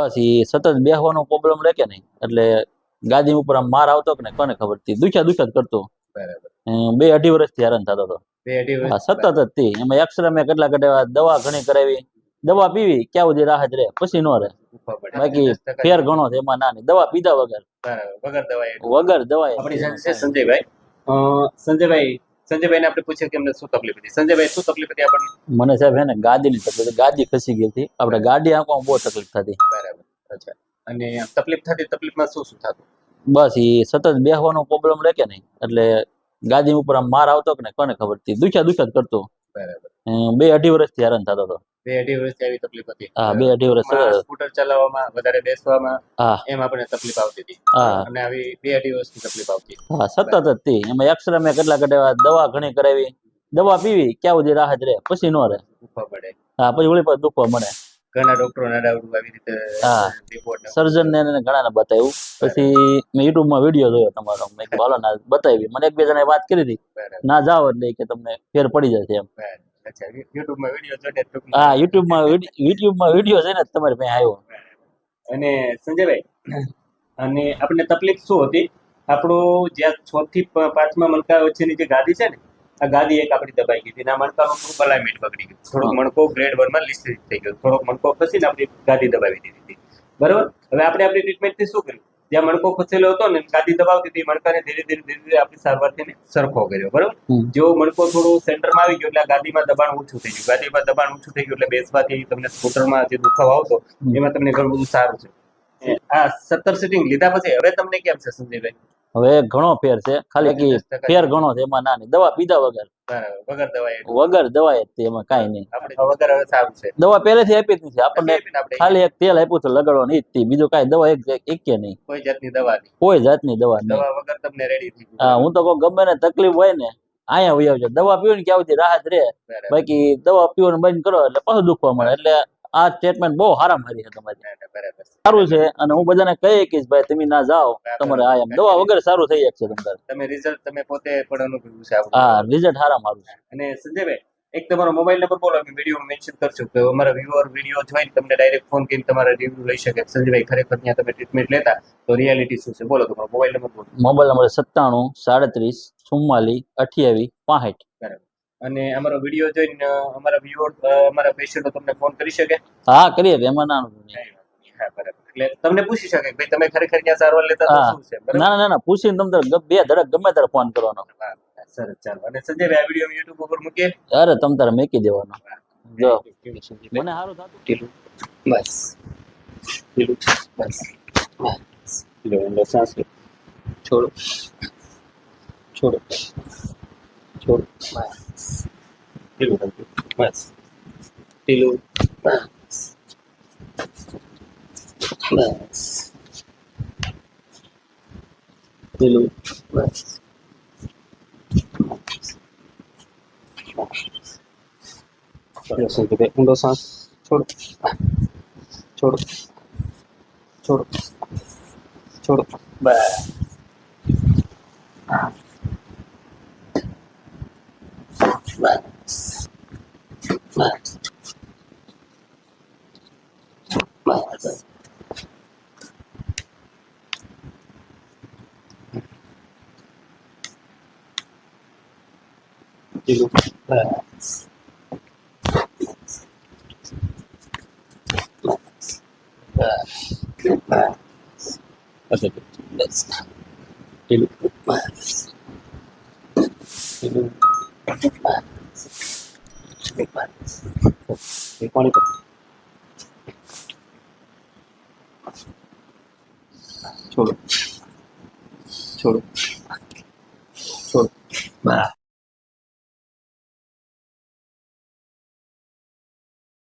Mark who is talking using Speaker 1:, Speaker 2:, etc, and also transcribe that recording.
Speaker 1: બસ એ સતત બેહવાનો પ્રોબ્લેમ રહે કે નહીં? એટલે ગાદી ઉપર આમ માર આવતો કે ને કોને ખબર? હતી દુખ્યા દુખ્યા જ કરતો. બે અઢી વર્ષથી હેરાન થતો હતો. હા, સતત જ તે. એમાં એક્સરે મેં કેટલા કઢાવ્યા દવા ઘણી કરાવી. દવા પીવી ક્યાં સુધી રાહત રહે? પછી નો રહે. બાકી ફેર ઘણો છે એમાં ના નહીં દવા પીધા વગર.
Speaker 2: વગર દવા
Speaker 1: વગર દવા
Speaker 2: સંજયભાઈ? સંજયભાઈ સંજયભાઈને આપણે પૂછ્યું કે એમને શું તકલીફ હતી. સંજયભાઈ શું તકલીફ હતી આપણને?
Speaker 1: મને સાહેબ હે ને ગાદીની તકલીફ ગાદી ખસી ગઈ હતી. આપણે ગાડી આંખવામાં બહુ તકલીફ થતી.
Speaker 2: બરાબર અચ્છા. અને તકલીફ થતી તકલીફમાં શું શું થતું?
Speaker 1: બસ એ સતત બેસવાનો પ્રોબ્લેમ રહે કે નહીં? એટલે ગાદી ઉપર આમ માર આવતો કે ને કોને ખબર? હતી દુખ્યા દુખ્યા જ કરતો.
Speaker 2: બરાબર.
Speaker 1: બે અઢી વર્ષથી હેરાન થતો હતો.
Speaker 2: બે અઢી વર્ષથી આવી તકલીફ હતી.
Speaker 1: હા બે અઢી વર્ષ
Speaker 2: સ્કૂટર ચલાવવામાં વધારે બેસવામાં
Speaker 1: હા.
Speaker 2: એમ આપણને તકલીફ આવતી હતી.
Speaker 1: હા.
Speaker 2: અને આવી બે અઢી વર્ષની તકલીફ આવતી
Speaker 1: હા સતત જ તે એમાં એક્સરે મેં કેટલા કઢાવ્યા દવા ઘણી કરાવી. દવા પીવી ક્યાં સુધી રાહત રહે? પછી નો રહે.
Speaker 2: દુખવા પડે.
Speaker 1: હા પછી વળી પર દુખવા મળે.
Speaker 2: ઘણા ડોક્ટરો નડાવડું આવી રીતે રિપોર્ટ
Speaker 1: સર્જન ને ઘણાને બતાવ્યું. પછી મેં યુટ્યુબમાં વીડિયો જોયો તમારો. મેં કીધું ના બતાવી. મને એક બે જણાએ વાત કરી હતી. ના જાઓ એટલે કે તમને ફેર પડી જશે એમ.
Speaker 2: યુટ્યુબમાં વીડિયો જોઈને
Speaker 1: હા યુટ્યુબમાં યુટ્યુબમાં વીડિયો છે ને તમારે પાસે આવ્યો.
Speaker 2: અને સંજયભાઈ અને આપણને તકલીફ શું હતી? આપણું જ્યાં છ થી પાંચમા મલકા વચ્ચેની જે ગાદી છે ને આ ગાદી એક આપણી દબાઈ ગઈ હતી મણકાનું થોડુંક અલાઇનમેન્ટ બગડી ગયું. થોડોક મણકો ગ્રેડ વનમાં લિસ્ટ થઈ ગયો. થોડોક મણકો ખસીને આપણી ગાદી દબાવી દીધી હતી. બરાબર? હવે આપણે આપણી ટ્રીટમેન્ટથી શું કર્યું? જ્યાં મણકો ખસેલો હતો ને ગાદી દબાવતી હતી મણકાને ધીરે ધીરે ધીરે ધીરે આપણી સારવારથી સરખો કર્યો. બરોબર. જો મણકો થોડું સેન્ટરમાં આવી ગયો એટલે ગાદીમાં દબાણ ઓછું થઈ ગયું. ગાદીમાં દબાણ ઓછું થઈ ગયું એટલે બેસવાથી તમને સ્કૂટરમાં જે દુખાવો આવતો એમાં તમને ઘણું બધું સારું છે. આ સત્તર સીટિંગ લીધા પછી હવે તમને કેમ છે સંજયભાઈ?
Speaker 1: હવે ઘણો ફેર છે. ખાલી ફેર ઘણો છે. એમાં ના નહીં દવા પીધા વગર.
Speaker 2: વગર દવા
Speaker 1: વગર દવા જ તે એમાં કાંઈ નહીં.
Speaker 2: વગર હવે સારું છે.
Speaker 1: દવા પહેલેથી આપી જ નથી. આપણને ખાલી એક તેલ આપ્યું હતું લગાડવાનું. ઈ જ બીજું કઈ દવા એક એક કે નહીં.
Speaker 2: કોઈ જાતની દવા નહીં.
Speaker 1: કોઈ જાતની દવા નહીં.
Speaker 2: દવા વગર તમને રેડી થઈ
Speaker 1: હા હું તો કહું ગમે ને તકલીફ હોય ને અહીંયા વહી આવજો દવા પીવો ને ક્યાં સુધી રાહત રહે. બાકી દવા પીવાનું બંધ કરો એટલે પાછું દુખવા મળે. એટલે આ સ્ટેટમેન્ટ બહુ હારામ હારી છે તમારી.
Speaker 2: બરાબર
Speaker 1: સારું છે અને હું બધાને કહી કે ભાઈ તમે ના જાઓ તમારે આ એમ દવા વગર સારું થઈ શકશે તમારે.
Speaker 2: તમે રિઝલ્ટ તમે પોતે પણ અનુભવ્યું છે.
Speaker 1: હા રિઝલ્ટ હારામ હારું છે.
Speaker 2: અને સંજયભાઈ એક તમારો મોબાઈલ નંબર બોલો અમે વીડિયો મેન્શન કરશું. કે અમારા વ્યુઅર વીડિયો જોઈને તમને ડાયરેક્ટ ફોન કરીને તમારા રિવ્યુ લઈ શકે. સંજયભાઈ ખરેખર ત્યાં તમે ટ્રીટમેન્ટ લેતા તો રિયાલિટી શું છે? બોલો તમારો મોબાઈલ નંબર બોલો.
Speaker 1: મોબાઈલ નંબર સત્તાણું સાડત્રીસ ચુમ્માલીસ અઠ્યાવીસ પાંસઠ.
Speaker 2: અને અમારો વીડિયો જોઈને અમારા વ્યુઅર અમારા પેશન્ટો તમને ફોન કરી શકે?
Speaker 1: હા કરીએ એમાં ના
Speaker 2: હા બરાબર. એટલે તમને પૂછી શકે ભાઈ તમે ખરેખર ક્યાં સારવાર લેતા શું છે? બરાબર?
Speaker 1: ના ના ના પૂછીને તમને બે ધડક ગમે ત્યારે ફોન કરવાનો.
Speaker 2: સરસ ચાલો. અને સંજયભાઈ આ વીડિયો યુટ્યુબ ઉપર મૂકીએ?
Speaker 1: અરે તમે તારે મૂકી દેવાનો. જો. મને સારું થતું.
Speaker 2: ઢીલું બસ. ઢીલું બસ. લો છોડો. છોડો. છોડો બસ ઢીલું રાખજો બસ ઢીલું બસ બસ ઢીલું બસ ચલો સંજયભાઈ ઊંડો શ્વાસ છોડો છોડો છોડો છોડો બસ બસ બસ બસ ઢીલું બસ બસ Okay, બસ ઢીલું બસ ઢીલું બસ બસ એ પાણી પી. છોડો. છોડો. છોડો. બસ